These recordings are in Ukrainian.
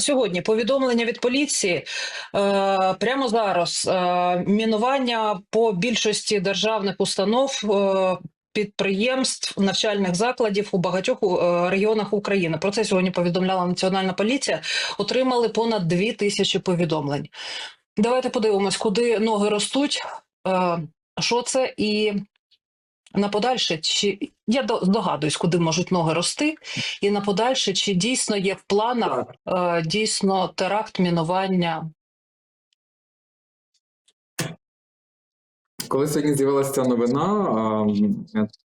сьогодні повідомлення від поліції е, прямо зараз. Е, мінування по більшості державних установ. Е, Підприємств навчальних закладів у багатьох регіонах України про це сьогодні повідомляла Національна поліція. Отримали понад дві тисячі повідомлень. Давайте подивимось, куди ноги ростуть, що це і на подальше, чи я до- здогадуюсь, куди можуть ноги рости, і на подальше, чи дійсно є в планах е, дійсно теракт мінування. Коли сьогодні з'явилася ця новина,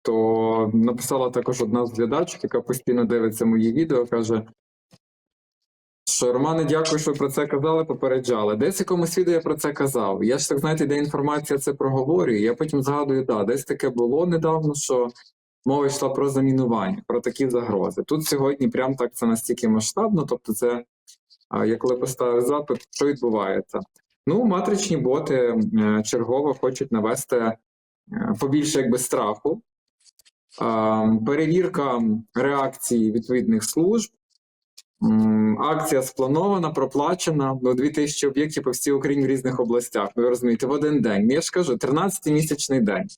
то написала також одна з глядачок, яка постійно дивиться мої відео, каже, що Романе, дякую, що про це казали, попереджали. Десь в якомусь відео я про це казав. Я ж так знаєте, де інформація це проговорює. Я потім згадую, да, десь таке було недавно, що мова йшла про замінування, про такі загрози. Тут сьогодні прям так це настільки масштабно, тобто, це а, я коли поставив запит, що відбувається. Ну, матричні боти е, чергово хочуть навести е, побільше якби страху. Перевірка реакції відповідних служб. Акція спланована, проплачена. Ну, 2000 об'єктів по всій Україні в різних областях. Ну, Ви розумієте, в один день. Я ж кажу, 13-й місячний день.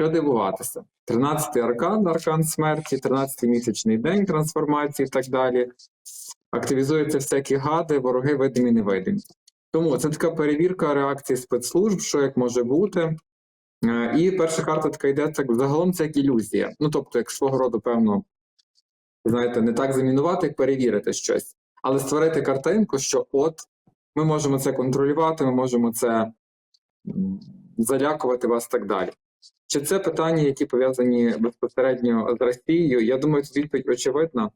Що дивуватися? 13-й аркан, аркан смерті, 13-й місячний день трансформації і так далі. Активізуються всякі гади, вороги видимі невидимі. Тому це така перевірка реакції спецслужб, що як може бути. Е, І перша карта така йде так загалом це як ілюзія. Ну тобто, як свого роду, певно, знаєте, не так замінувати, як перевірити щось, але створити картинку, що от ми можемо це контролювати, ми можемо це залякувати вас так далі. Чи це питання, які пов'язані безпосередньо з Росією? Я думаю, тут відповідь очевидна.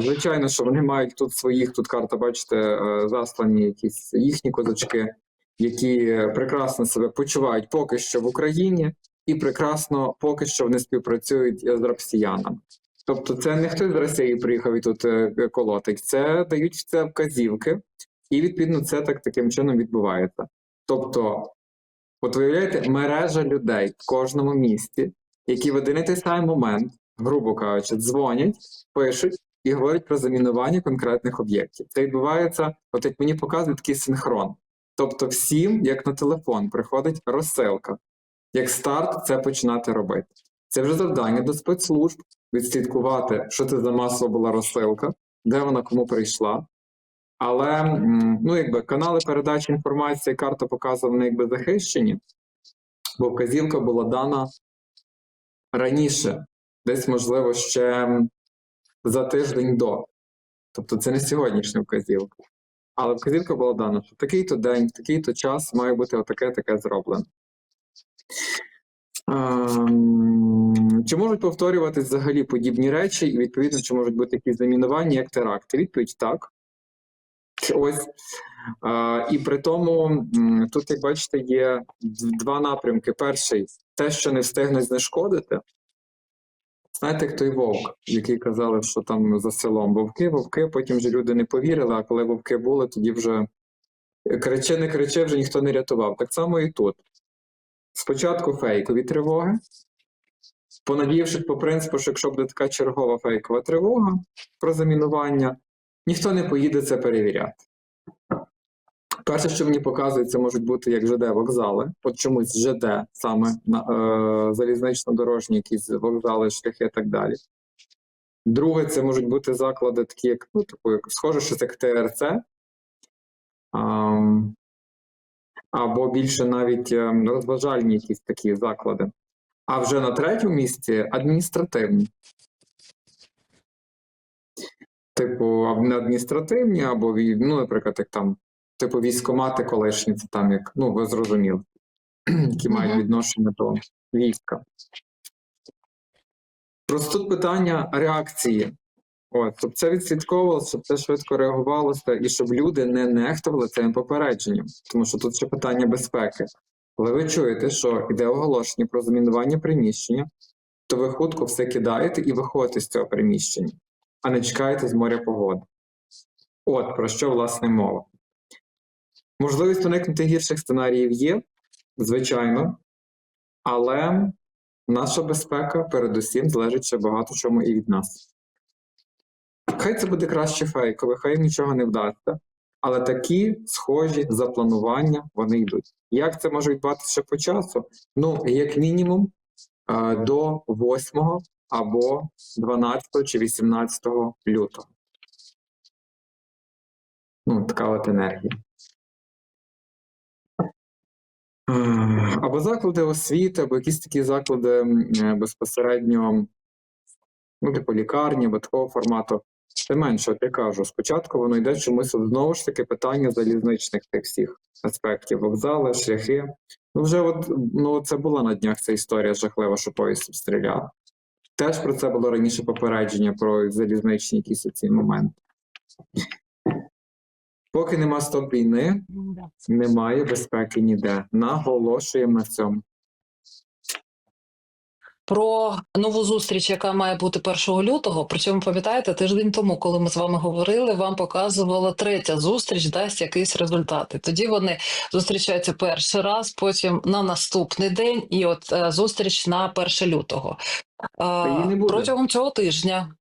Звичайно, що вони мають тут своїх, тут карта, бачите, е, заслані якісь їхні козачки, які прекрасно себе почувають поки що в Україні, і прекрасно поки що вони співпрацюють з росіянами. Тобто, це не хтось з Росії приїхав і тут е, колотить, це дають це вказівки, і відповідно це так таким чином відбувається. Тобто, от виявляєте, мережа людей в кожному місті, які в один і той самий момент, грубо кажучи, дзвонять, пишуть і говорять про замінування конкретних об'єктів. Це відбувається, от як мені показує такий синхрон. Тобто, всім, як на телефон, приходить розсилка. Як старт, це починати робити. Це вже завдання до спецслужб відслідкувати, що це за масова була розсилка, де вона кому прийшла. Але ну, якби канали передачі інформації, карта показує, вони якби захищені, бо вказівка була дана раніше, десь, можливо, ще за тиждень до. Тобто це не сьогоднішня вказівка. Але вказівка була дана, що такий-то день, такий-то час має бути отаке таке зроблено. Ем, Чи можуть повторюватись взагалі подібні речі, і відповідно, чи можуть бути якісь замінування як теракти? Відповідь так. Ось. Е, і при тому, тут, як бачите, є два напрямки. Перший те, що не встигнуть знешкодити. Знаєте, як той вовк, який казали, що там за селом вовки, вовки, потім вже люди не повірили, а коли вовки були, тоді вже кричи, не кричи, вже ніхто не рятував. Так само і тут. Спочатку фейкові тривоги, понадіявшись по принципу, що якщо буде така чергова фейкова тривога про замінування, ніхто не поїде це перевіряти. Перше, що мені показує, це можуть бути як ЖД вокзали, от чомусь ЖД, саме на е, залізнично-дорожні якісь вокзали, шляхи і так далі. Друге, це можуть бути заклади, такі, як ну, типу, схоже, що це як ТРЦ, ам, або більше навіть ем, розважальні якісь такі заклади. А вже на третьому місці адміністративні. Типу, адміністративні, або ну, наприклад, як там, типу, військомати колишні, це там як, ну, ви зрозуміли, які мають відношення до війська. Просто тут питання реакції. От, щоб це відслідковувалося, щоб це швидко реагувалося, і щоб люди не нехтували цим попередженням, тому що тут ще питання безпеки. Коли ви чуєте, що йде оголошення про замінування приміщення, то ви хутко все кидаєте і виходите з цього приміщення, а не чекаєте з моря погоди. От про що власне мова. Можливість уникнути гірших сценаріїв є, звичайно, але наша безпека передусім залежить ще багато чому і від нас. Хай це буде краще фейкове, хай нічого не вдасться. Але такі схожі запланування вони йдуть. Як це може відбуватися ще по часу? Ну, як мінімум, е, до 8 або 12 чи 18 лютого. Ну, така от енергія. Е, Або заклади освіти, або якісь такі заклади е, безпосередньо, ну, типу лікарні, або такого формату. Тим менше, от я кажу, спочатку воно йде чомусь знову ж таки питання залізничних тих всіх аспектів, вокзали, шляхи. Ну, вже от ну, це була на днях ця історія жахлива, що поїзд обстріляв. Теж про це було раніше попередження про залізничні якісь ці моменти. Поки нема стоп війни, немає безпеки ніде. Наголошуємо на цьому. Про нову зустріч, яка має бути 1 лютого. Причому пам'ятаєте, тиждень тому, коли ми з вами говорили, вам показувала третя зустріч, дасть якийсь результат. Тоді вони зустрічаються перший раз, потім на наступний день, і от е, зустріч на 1 лютого. А, її не буде. Протягом цього тижня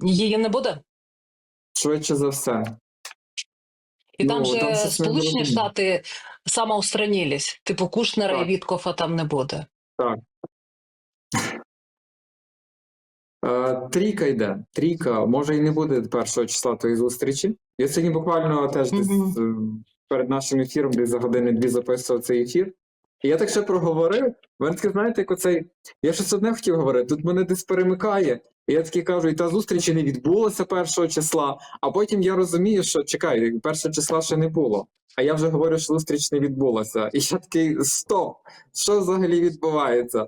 її не буде. Швидше за все. І там Ну, же там Сполучені. Штати самоустранілись. Типу Кушнера Так. і Віткофа там не буде. Е, трійка йде. Трійка, може і не буде першого числа тої зустрічі. Я сьогодні буквально теж десь е, перед нашим ефіром, десь за години-дві записував цей ефір. І я так ще проговорив. В мене знаєте, як оцей. Я щось одне хотів говорити, тут мене десь перемикає. І я такий кажу, і та зустріч і не відбулася першого числа. А потім я розумію, що чекай, першого числа ще не було. А я вже говорю, що зустріч не відбулася. І я такий стоп! Що взагалі відбувається?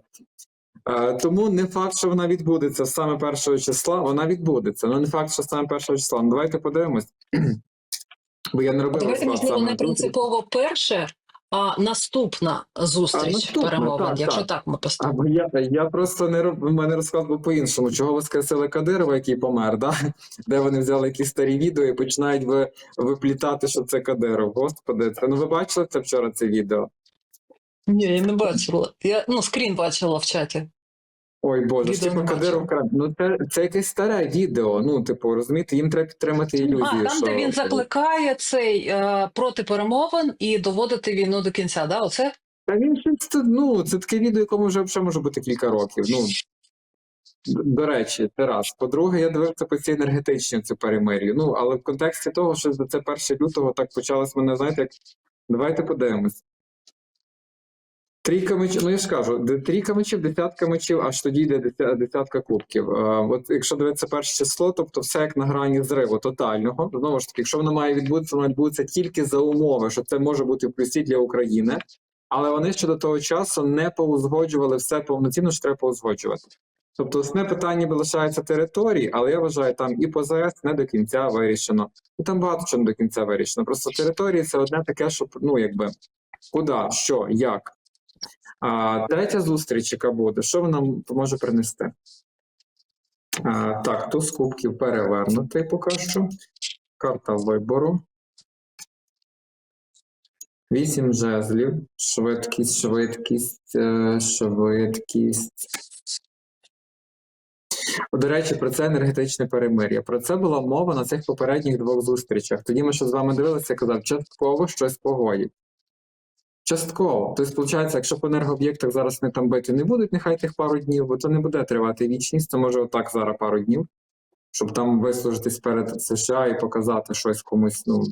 Е, Тому не факт, що вона відбудеться саме першого числа, вона відбудеться. Ну не факт, що саме першого числа. Ну давайте подивимось. Бо я не робив Давайте, можливо, не принципово перше, а наступна зустріч наступна, перемовин, так, якщо так. так ми поставимо. Я, я просто не роб... У мене розклад був по-іншому. Чого воскресили Кадирова, який помер, да? де вони взяли якісь старі відео і починають ви... виплітати, що це Кадиров. Господи, це ну ви бачили це вчора це відео? Ні, я не бачила. Я ну скрін бачила в чаті. Ой Боже, не Кадиров кра- Ну це, це якесь старе відео. Ну, типу, розумієте, їм треба підтримати ілюзію. А там, що... де він закликає цей е, проти перемовин і доводити війну до кінця. Да, оце Та він щось ну, це таке відео, якому вже взагалі може бути кілька років. Ну, до речі, це раз. По-друге, я дивився по цій енергетичній цю перемир'ю. Ну, але в контексті того, що за це 1 лютого так почалось мене, знаєте, як давайте подивимось. Трійка мечів, ну я ж кажу, трійка мечів, десятка мечів, аж тоді йде десятка кубків. Е, от якщо дивитися перше число, тобто все як на грані зриву тотального. Знову ж таки, якщо воно має відбутися, воно відбудеться тільки за умови, що це може бути в плюсі для України. Але вони ще до того часу не поузгоджували все повноцінно, що треба поузгоджувати. Тобто, основне питання залишається території, але я вважаю, там і по ЗАЕС не до кінця вирішено. І там багато чого не до кінця вирішено. Просто території це одне таке, що ну якби куди, що, як. А третя зустріч, яка буде, що вона може принести? А, так, туз кубків перевернутий поки що. Карта вибору. Вісім жезлів, швидкість, швидкість, е, швидкість. До речі, про це енергетичне перемир'я. Про це була мова на цих попередніх двох зустрічах. Тоді ми ще з вами дивилися, я казав, частково щось погодять. Частково. Тобто, виходить, якщо по енергооб'єктах зараз не там бити не будуть, нехай тих пару днів, бо це не буде тривати вічність, це може отак зараз пару днів, щоб там вислужитись перед США і показати щось комусь. Ну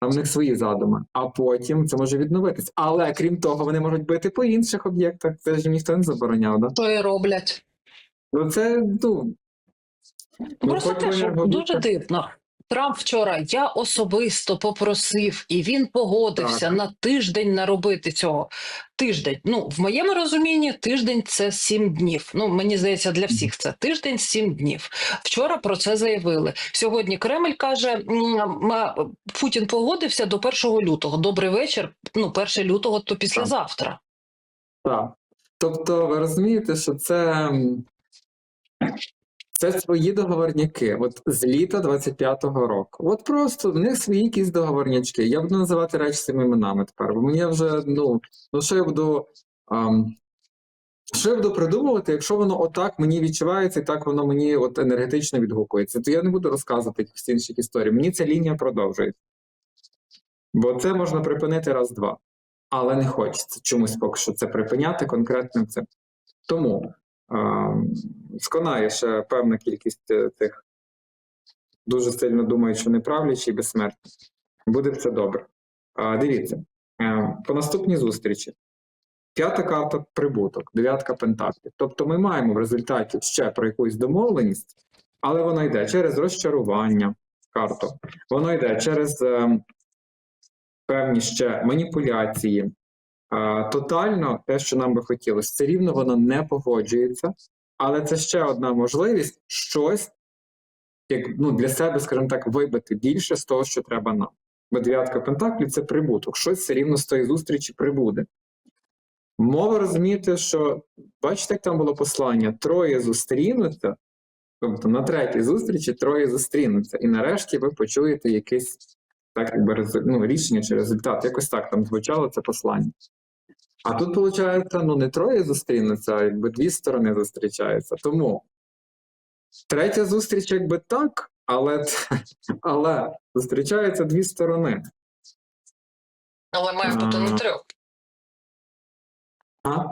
там в них свої задуми. А потім це може відновитись. Але крім того, вони можуть бити по інших об'єктах. Це ж ніхто не забороняв, да? що і роблять. Ну це ну, Просто те, що дуже дивно. Трамп вчора я особисто попросив, і він погодився Так. на тиждень наробити цього. Тиждень. Ну, в моєму розумінні, тиждень це сім днів. Ну, мені здається, для всіх це тиждень, сім днів. Вчора про це заявили. Сьогодні Кремль каже: Путін погодився до 1 лютого. Добрий вечір. Ну, 1 лютого, то післязавтра. Так. Тобто, ви розумієте, що це, це свої договорняки. От з літа 25-го року. От просто в них свої якісь договорнячки. Я буду називати речі цими іменами тепер. Бо мені вже, ну, ну що я буду. ам, Що я буду придумувати, якщо воно отак мені відчувається, і так воно мені от енергетично відгукується, то я не буду розказувати якісь інших історій. Мені ця лінія продовжується. Бо це можна припинити раз-два. Але не хочеться чомусь поки що це припиняти конкретним цим. Тому сконає ще певна кількість е, тих дуже сильно думають, що неправлячі і безсмертні. Буде все добре. Дивіться, е, по наступній зустрічі. П'ята карта прибуток, дев'ятка пентаклів. Тобто ми маємо в результаті ще про якусь домовленість, але воно йде через розчарування карту, воно йде через е, певні ще маніпуляції. Тотально те, що нам би хотілося, все рівно воно не погоджується, але це ще одна можливість щось як, ну, для себе, скажімо так, вибити більше з того, що треба нам. Бо дев'ятка пентаклів це прибуток, щось все рівно з тої зустрічі прибуде. Мова розумієте, що бачите, як там було послання: троє зустрінуться, тобто на третій зустрічі троє зустрінуться, і нарешті ви почуєте якесь так, якби ну, рішення чи результат. Якось так там звучало це послання. А тут, виходить, ну не троє зустрінуться, а якби дві сторони зустрічаються. Тому третя зустріч, якби так, але, але зустрічаються дві сторони. Але має бути не трьох. А?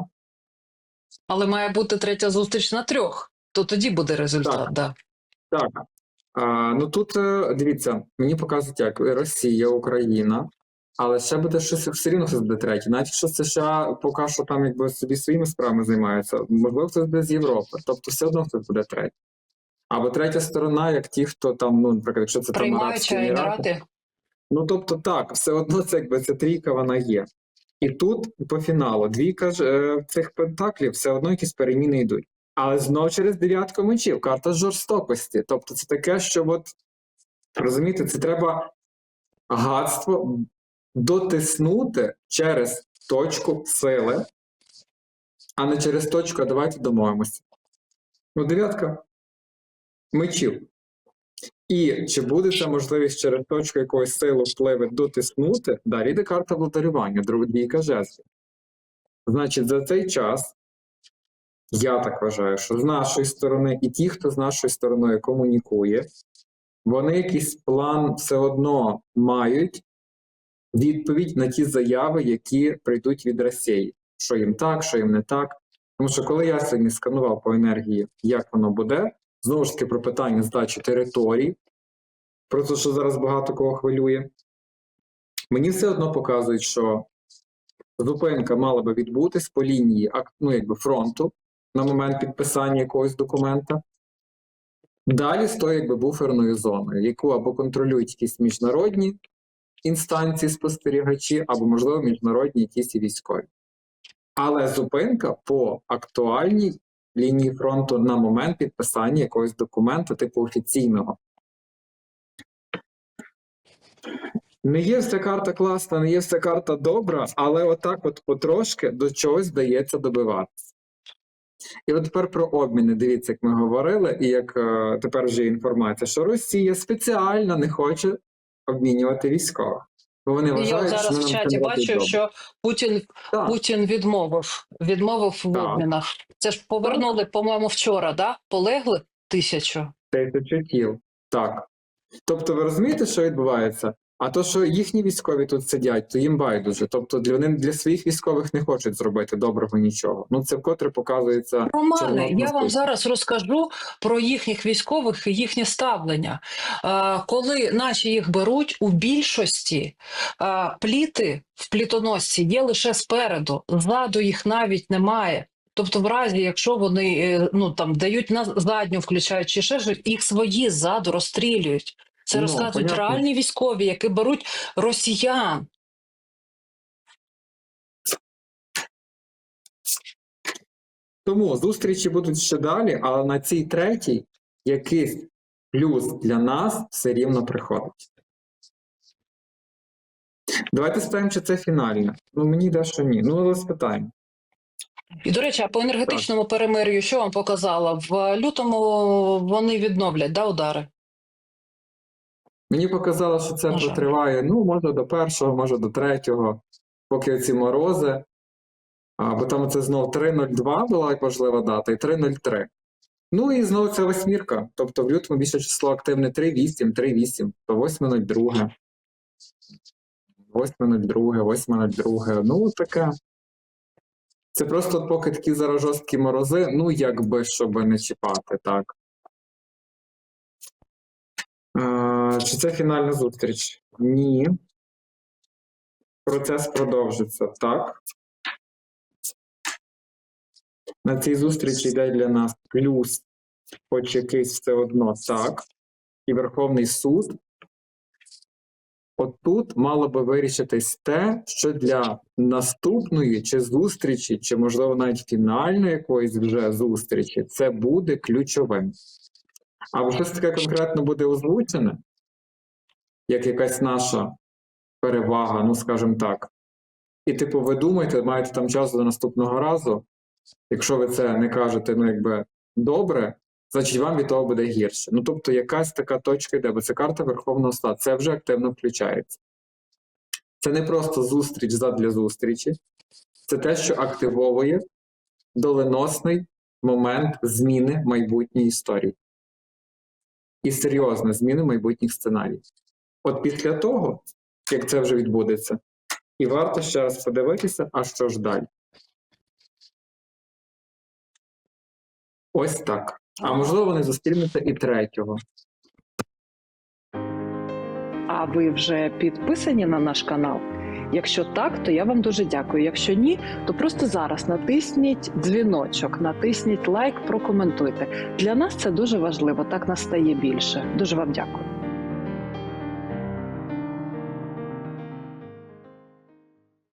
Але має бути третя зустріч на трьох. То тоді буде результат. Так. Да. Так. А, ну тут е, дивіться, мені показують як Росія, Україна, але ще буде щось все рівно щось буде третє. Навіть якщо США поки що там якби собі своїми справами займаються, можливо, це буде з Європи. Тобто все одно це буде третє. Або третя сторона, як ті, хто там, ну, наприклад, якщо це там Приймаючи Арабські Емірати. Емірати. Ну тобто так, все одно це якби ця трійка вона є. І тут по фіналу двійка ж, е, цих пентаклів все одно якісь переміни йдуть. Але знов через дев'ятку мечів, карта жорстокості. Тобто це таке, що от розумієте, це треба гадство дотиснути через точку сили, а не через точку, а давайте домовимося. Ну, дев'ятка мечів. І чи буде ця можливість через точку якоїсь сили впливу дотиснути? Далі йде карта владарювання, двійка жезлів. Значить, за цей час я так вважаю, що з нашої сторони і ті, хто з нашою стороною комунікує, вони якийсь план все одно мають відповідь на ті заяви, які прийдуть від Росії. Що їм так, що їм не так. Тому що коли я сьогодні сканував по енергії, як воно буде, знову ж таки про питання здачі територій, про те, що зараз багато кого хвилює, мені все одно показують, що зупинка мала би відбутись по лінії ну, якби фронту на момент підписання якогось документа. Далі з тою якби буферною зоною, яку або контролюють якісь міжнародні інстанції спостерігачі, або, можливо, міжнародні якісь військові. Але зупинка по актуальній лінії фронту на момент підписання якогось документа, типу офіційного. Не є вся карта класна, не є вся карта добра, але отак, от потрошки до чогось дається добиватися. І от тепер про обміни. Дивіться, як ми говорили, і як е, тепер вже є інформація, що Росія спеціально не хоче обмінювати військових. Бо вони вважають, Я зараз що в чаті бачу, добре. що Путін. Путін відмовив, відмовив в обмінах. Це ж повернули, по-моєму, вчора, да? Полегли тисячу. Тисячу тіл. Так. Тобто, ви розумієте, що відбувається? А то, що їхні військові тут сидять, то їм байдуже. Тобто, для вони для своїх військових не хочуть зробити доброго нічого. Ну це вкотре показується. Романе, я вам зараз розкажу про їхніх військових і їхнє ставлення. Е, Коли наші їх беруть, у більшості е, пліти в плітоносці є лише спереду, ззаду їх навіть немає. Тобто, в разі, якщо вони е, ну там дають на задню, включаючи ще щось, їх свої ззаду розстрілюють. Це Ну, розказують понятно. реальні військові, які беруть росіян. Тому зустрічі будуть ще далі, але на цій третій якийсь плюс для нас все рівно приходить. Давайте спитаємо, чи це фінальне. Ну мені йде, що ні. Ну, але спитаємо. І, до речі, а по енергетичному перемир'ю, що вам показала? В лютому вони відновлять да, удари? Мені показало, що це протриває, ну, може до першого, може до третього, поки ці морози А, бо там це знов 3.02 була важлива дата, і 3.03. Ну і знову це восьмірка. Тобто в лютому більше число активне 3.8, 3.8, то 8.02. 8.02, 8.02. Ну, таке. Це просто поки такі зараз жорсткі морози, ну якби щоб не чіпати, так. Чи це фінальна зустріч? Ні. Процес продовжиться, так. На цій зустрічі йде для нас плюс, хоч якийсь все одно так. І Верховний суд. От тут мало би вирішитись те, що для наступної чи зустрічі, чи, можливо, навіть фінальної якоїсь вже зустрічі, це буде ключовим. А щось таке конкретно буде озвучене, як якась наша перевага, ну скажімо так. І, типу, ви думаєте, маєте там час до наступного разу. Якщо ви це не кажете, ну якби добре, значить вам від того буде гірше. Ну тобто, якась така точка йде, бо це карта Верховного Суду, це вже активно включається. Це не просто зустріч задля зустрічі, це те, що активовує доленосний момент зміни майбутньої історії. І серйозна зміни майбутніх сценаріїв. От після того, як це вже відбудеться, і варто ще раз подивитися, а що ж далі. Ось так. А можливо, вони зустрінуться і третього. А ви вже підписані на наш канал? Якщо так, то я вам дуже дякую. Якщо ні, то просто зараз натисніть дзвіночок, натисніть лайк, прокоментуйте. Для нас це дуже важливо. Так нас стає більше. Дуже вам дякую.